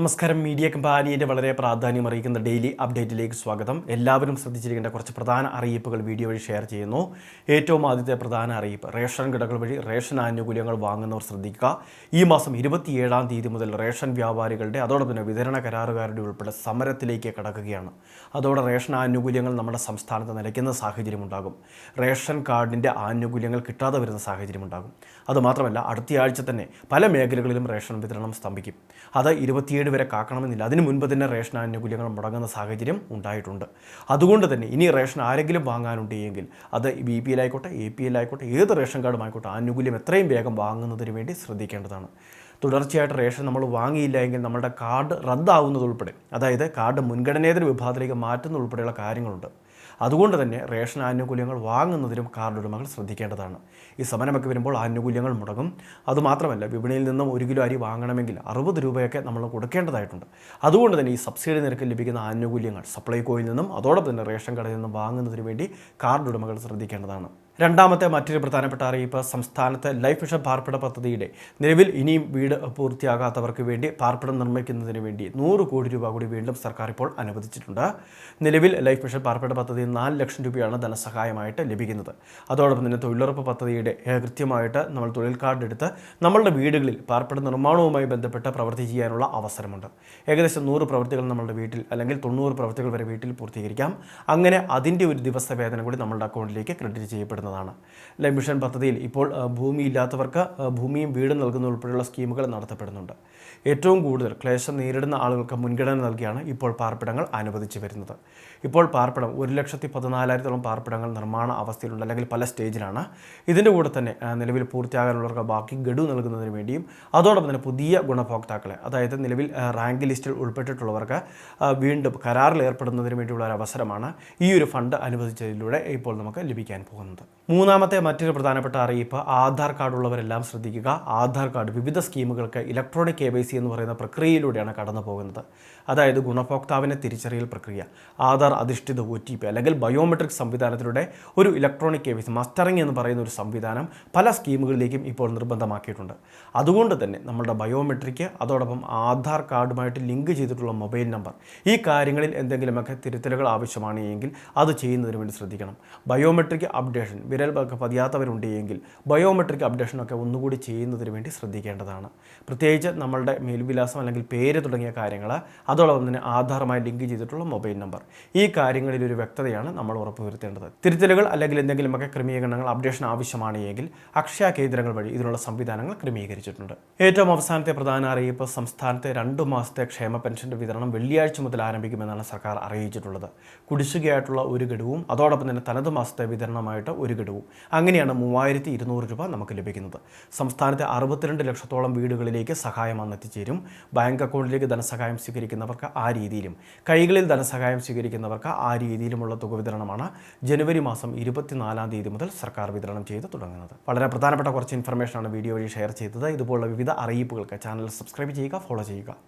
നമസ്കാരം. മീഡിയ കമ്പാനിയുടെ വളരെ പ്രാധാന്യം അറിയിക്കുന്ന ഡെയിലി അപ്ഡേറ്റിലേക്ക് സ്വാഗതം. എല്ലാവരും ശ്രദ്ധിച്ചിരിക്കേണ്ട കുറച്ച് പ്രധാന അറിയിപ്പുകൾ വീഡിയോ വഴി ഷെയർ ചെയ്യുന്നു. ഏറ്റവും ആദ്യത്തെ പ്രധാന അറിയിപ്പ് റേഷൻ കടകൾ വഴി റേഷൻ ആനുകൂല്യങ്ങൾ വാങ്ങുന്നവർ ശ്രദ്ധിക്കുക. ഈ മാസം ഇരുപത്തിയേഴാം തീയതി മുതൽ റേഷൻ വ്യാപാരികളുടെ അതോടൊപ്പം തന്നെ വിതരണ കരാറുകാരുടെ ഉൾപ്പെടെ സമരത്തിലേക്ക് കടക്കുകയാണ്. അതോടെ റേഷൻ ആനുകൂല്യങ്ങൾ നമ്മുടെ സംസ്ഥാനത്ത് നിലയ്ക്കുന്ന സാഹചര്യമുണ്ടാകും റേഷൻ കാർഡിന്റെ ആനുകൂല്യങ്ങൾ കിട്ടാതെ വരുന്ന സാഹചര്യമുണ്ടാകും അതുമാത്രമല്ല അടുത്തയാഴ്ച തന്നെ പല മേഖലകളിലും റേഷൻ വിതരണം സ്തംഭിക്കും. അത് ഇരുപത്തിയേഴ് വരെ കാക്കണമെന്നില്ല. അതിന് മുൻപ് തന്നെ റേഷൻ ആനുകൂല്യങ്ങൾ മുടങ്ങുന്ന സാഹചര്യം ഉണ്ടായിട്ടുണ്ട്. അതുകൊണ്ട് തന്നെ ഇനി റേഷൻ ആരെങ്കിലും വാങ്ങാനുണ്ടെങ്കിൽ അത് ബി പി എൽ ആയിക്കോട്ടെ എ പി എൽ ആയിക്കോട്ടെ ഏത് റേഷൻ കാർഡും ആയിക്കോട്ടെ ആനുകൂല്യം എത്രയും വേഗം വാങ്ങുന്നതിന് വേണ്ടി ശ്രദ്ധിക്കേണ്ടതാണ്. തുടർച്ചയായിട്ട് റേഷൻ നമ്മൾ വാങ്ങിയില്ല എങ്കിൽ നമ്മുടെ കാർഡ് റദ്ദാവുന്നതുൾപ്പെടെ അതായത് കാർഡ് മുൻഗണനേതര വിഭാഗത്തിലേക്ക് മാറ്റുന്ന ഉൾപ്പെടെയുള്ള കാര്യങ്ങളുണ്ട്. അതുകൊണ്ട് തന്നെ റേഷൻ ആനുകൂല്യങ്ങൾ വാങ്ങുന്നതിനും കാർഡ് ഉടമകൾ ശ്രദ്ധിക്കേണ്ടതാണ്. ഈ സമരമൊക്കെ വരുമ്പോൾ ആനുകൂല്യങ്ങൾ മുടങ്ങും. അതുമാത്രമല്ല വിപണിയിൽ നിന്നും ഒരു കിലോ അരി വാങ്ങണമെങ്കിൽ അറുപത് രൂപയൊക്കെ നമ്മൾ കൊടുക്കേണ്ടതായിട്ടുണ്ട്. അതുകൊണ്ട് തന്നെ ഈ സബ്സിഡി നിരക്കിൽ ലഭിക്കുന്ന ആനുകൂല്യങ്ങൾ സപ്ലൈകോയിൽ നിന്നും അതോടൊപ്പം തന്നെ റേഷൻ കടയിൽ നിന്നും വാങ്ങുന്നതിന് വേണ്ടി കാർഡ് ഉടമകൾ ശ്രദ്ധിക്കേണ്ടതാണ്. രണ്ടാമത്തെ മറ്റൊരു പ്രധാനപ്പെട്ട അറിയിപ്പ് സംസ്ഥാനത്തെ ലൈഫ് മിഷൻ പാർപ്പിട പദ്ധതിയുടെ നിലവിൽ ഇനിയും വീട് പൂർത്തിയാകാത്തവർക്ക് വേണ്ടി പാർപ്പിടം നിർമ്മിക്കുന്നതിന് വേണ്ടി നൂറ് കോടി രൂപ കൂടി വീണ്ടും സർക്കാർ ഇപ്പോൾ അനുവദിച്ചിട്ടുണ്ട്. നിലവിൽ ലൈഫ് മിഷൻ പാർപ്പിട പദ്ധതി നാല് ലക്ഷം രൂപയാണ് ധനസഹായമായിട്ട് ലഭിക്കുന്നത്. അതോടൊപ്പം തന്നെ തൊഴിലുറപ്പ് പദ്ധതിയുടെ കൃത്യമായിട്ട് നമ്മൾ തൊഴിൽ കാർഡ് എടുത്ത് നമ്മളുടെ വീടുകളിൽ പാർപ്പിട നിർമ്മാണവുമായി ബന്ധപ്പെട്ട് പ്രവൃത്തി ചെയ്യാനുള്ള അവസരമുണ്ട്. ഏകദേശം നൂറ് പ്രവൃത്തികൾ നമ്മളുടെ വീട്ടിൽ അല്ലെങ്കിൽ തൊണ്ണൂറ് പ്രവൃത്തികൾ വരെ വീട്ടിൽ പൂർത്തീകരിക്കാം. അങ്ങനെ അതിന്റെ ഒരു ദിവസ വേതനം കൂടി നമ്മളുടെ അക്കൗണ്ടിലേക്ക് ക്രെഡിറ്റ് ചെയ്യപ്പെടുന്നതാണ് ലൈഫ് മിഷൻ പദ്ധതിയിൽ ഇപ്പോൾ ഭൂമി ഭൂമിയില്ലാത്തവർക്ക് ഭൂമിയും വീടും നൽകുന്ന ഉൾപ്പെടെയുള്ള സ്കീമുകൾ നടത്തപ്പെടുന്നുണ്ട്. ഏറ്റവും കൂടുതൽ ക്ലേശം നേരിടുന്ന ആളുകൾക്ക് മുൻഗണന നൽകിയാണ് ഇപ്പോൾ പാർപ്പിടങ്ങൾ അനുവദിച്ചു വരുന്നത്. ഇപ്പോൾ പാർപ്പിടം ഒരു ലക്ഷത്തി പതിനാലായിരത്തോളം പാർപ്പിടങ്ങൾ നിർമ്മാണ അവസ്ഥയിലുണ്ട് അല്ലെങ്കിൽ പല സ്റ്റേജിലാണ്. ഇതിന്റെ കൂടെ തന്നെ നിലവിൽ പൂർത്തിയാകാനുള്ളവർക്ക് ബാക്കി ഗഡു നൽകുന്നതിന് വേണ്ടിയും അതോടൊപ്പം തന്നെ പുതിയ ഗുണഭോക്താക്കളെ അതായത് നിലവിൽ റാങ്ക് ലിസ്റ്റിൽ ഉൾപ്പെട്ടിട്ടുള്ളവർക്ക് വീണ്ടും കരാറിൽ ഏർപ്പെടുന്നതിന് വേണ്ടിയുള്ള ഒരു അവസരമാണ് ഈ ഒരു ഫണ്ട് അനുവദിച്ചതിലൂടെ ഇപ്പോൾ നമുക്ക് ലഭിക്കാൻ പോകുന്നത്. മൂന്നാമത്തെ മറ്റൊരു പ്രധാനപ്പെട്ട അറിയിപ്പ് ആധാർ കാർഡ് ഉള്ളവരെല്ലാം ശ്രദ്ധിക്കുക. ആധാർ കാർഡ് വിവിധ സ്കീമുകൾക്ക് ഇലക്ട്രോണിക് കെ വൈ സി എന്ന് പറയുന്ന പ്രക്രിയയിലൂടെയാണ് കടന്നു പോകുന്നത്. അതായത് ഗുണഭോക്താവിനെ തിരിച്ചറിയൽ പ്രക്രിയ ആധാർ അധിഷ്ഠിത ഒ ടി പി അല്ലെങ്കിൽ ബയോമെട്രിക് സംവിധാനത്തിലൂടെ ഒരു electronic K Y C mustering എന്ന് പറയുന്ന ഒരു സംവിധാനം പല സ്കീമുകളിലേക്കും ഇപ്പോൾ നിർബന്ധമാക്കിയിട്ടുണ്ട്. അതുകൊണ്ട് തന്നെ നമ്മുടെ ബയോമെട്രിക് അതോടൊപ്പം ആധാർ കാർഡുമായിട്ട് ലിങ്ക് ചെയ്തിട്ടുള്ള മൊബൈൽ നമ്പർ ഈ കാര്യങ്ങളിൽ എന്തെങ്കിലുമൊക്കെ തിരുത്തലുകൾ ആവശ്യമാണ് എങ്കിൽ അത് ചെയ്യുന്നതിന് വേണ്ടി ശ്രദ്ധിക്കണം. ബയോമെട്രിക് അപ്ഡേഷൻ വിരൽ പതിയാത്തവരുണ്ട് എങ്കിൽ ബയോമെട്രിക് അപ്ഡേഷനൊക്കെ ഒന്നുകൂടി ചെയ്യുന്നതിന് വേണ്ടി ശ്രദ്ധിക്കേണ്ടതാണ്. പ്രത്യേകിച്ച് നമ്മളുടെ മേൽവിലാസം അല്ലെങ്കിൽ പേര് തുടങ്ങിയ കാര്യങ്ങൾ അതോടൊപ്പം തന്നെ ആധാറുമായി ലിങ്ക് ചെയ്തിട്ടുള്ള മൊബൈൽ നമ്പർ. ഈ കാര്യങ്ങളിൽ ഒരു വ്യക്തതയാണ് നമ്മൾ ഉറപ്പുവരുത്തേണ്ടത്. തിരുത്തലുകൾ അല്ലെങ്കിൽ എന്തെങ്കിലുമൊക്കെ ക്രമീകരണങ്ങൾ അപ്ഡേഷൻ ആവശ്യമാണ് എങ്കിൽ അക്ഷയ കേന്ദ്രങ്ങൾ വഴി ഇതിനുള്ള സംവിധാനങ്ങൾ ക്രമീകരിച്ചിട്ടുണ്ട്. ഏറ്റവും അവസാനത്തെ പ്രധാന അറിയിപ്പ് സംസ്ഥാനത്തെ രണ്ടു മാസത്തെ ക്ഷേമ പെൻഷന്റെ വിതരണം വെള്ളിയാഴ്ച മുതൽ ആരംഭിക്കുമെന്നാണ് സർക്കാർ അറിയിച്ചിട്ടുള്ളത്. കുടിശ്ശികയായിട്ടുള്ള ഒരു ഗഡുവും അതോടൊപ്പം തന്നെ തനത് മാസത്തെ വിതരണമായിട്ട് ഒരു ഗഡുവും അങ്ങനെയാണ് മൂവായിരത്തി ഇരുന്നൂറ് രൂപ നമുക്ക് ലഭിക്കുന്നത്. സംസ്ഥാനത്തെ അറുപത്തിരണ്ട് ലക്ഷത്തോളം വീടുകളിലേക്ക് സഹായം അന്ന് എത്തിച്ചേരും ബാങ്ക് അക്കൗണ്ടിലേക്ക് ധനസഹായം സ്വീകരിക്കുന്നവർക്ക് ആ രീതിയിലും കൈകളിൽ ധനസഹായം സ്വീകരിക്കുന്നവർക്ക് ആ രീതിയിലുമുള്ള തുക വിതരണമാണ് ജനുവരി മാസം ഇരുപത്തിനാലാം തീയതി മുതൽ സർക്കാർ വിതരണം ചെയ്ത് തുടങ്ങുന്നത്. വളരെ പ്രധാനപ്പെട്ട കുറച്ച് ഇൻഫർമേഷനാണ് വീഡിയോ വഴി ഷെയർ ചെയ്തത്. ഇതുപോലുള്ള വിവിധ അറിയിപ്പുകൾക്ക് ചാനൽ സബ്സ്ക്രൈബ് ചെയ്യുക ഫോളോ ചെയ്യുക.